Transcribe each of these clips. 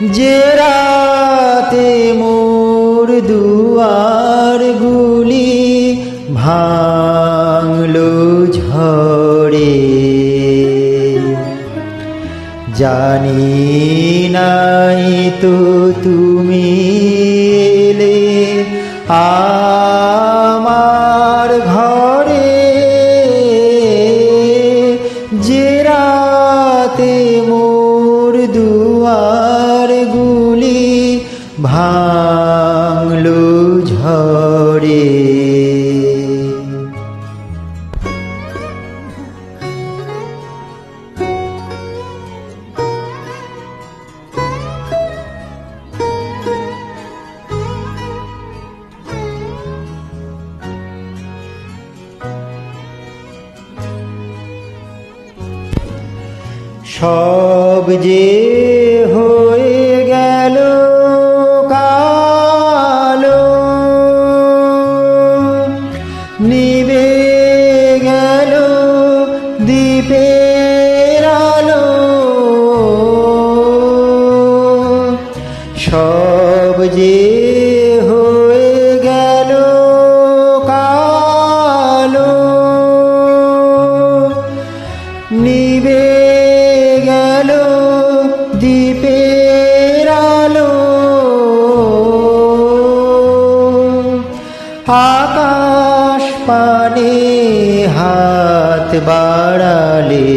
যে রাতে মোর দুয়ার গুলি ভাঙলো ঝড়ে। জানি নাই তো তুমি এলে আমার ঘরে। যে রাতে মোর দুয়ার সব যে হয়ে গেল কালো নিবে গেল দ্বীপের আলো। সব যে হয়ে কালো নিবে আকাশ পানি হাত বাড়ালে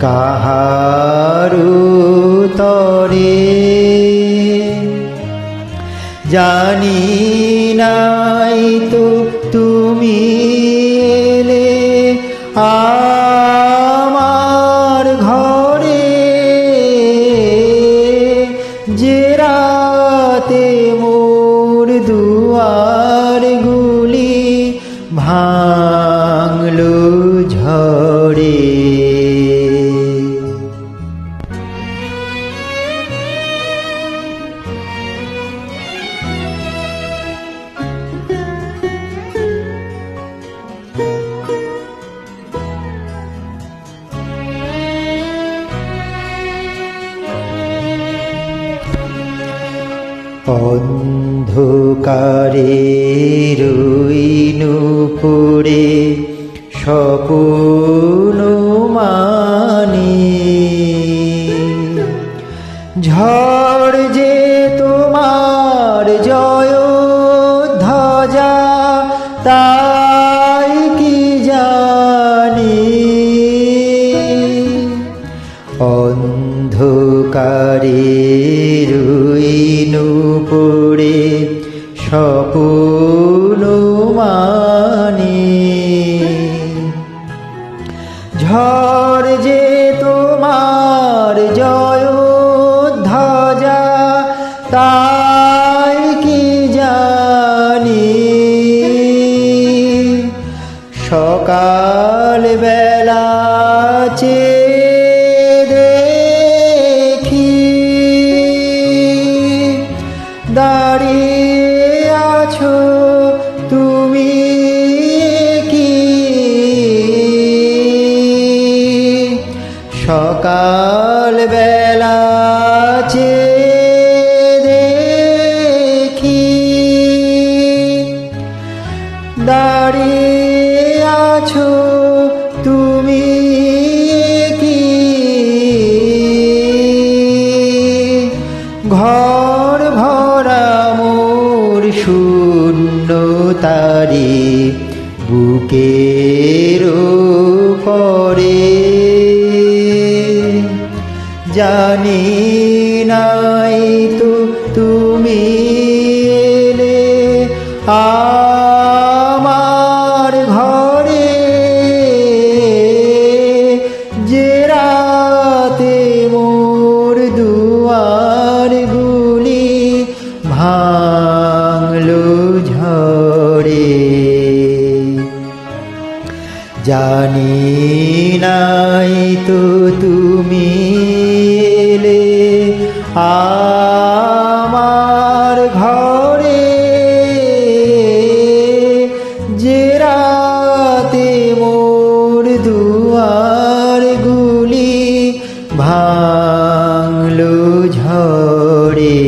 কাহারু তরে। জানি নাই তো তুমি ঝড়ে অন্ধকারে রইনু পড়ে স্বপন ঝড় যে তোমার জয় ধ্বজা তাই কি জানি? অন্ধকারে রুইনু পড়ে স্বপন সকাল বেলা চেয়ে দেখি দাঁড়িয়ে আছো তুমি কি? সকাল বেলা মোর শূন্য তারি বুকের পরে জানি নাই তো তুমি এলে আমার ঘরে। যে জানি নাই তো তুমি এলে। আমার ঘরে যে রাতে মোর দুয়ার গুলি ভাঙলো ঝড়ে।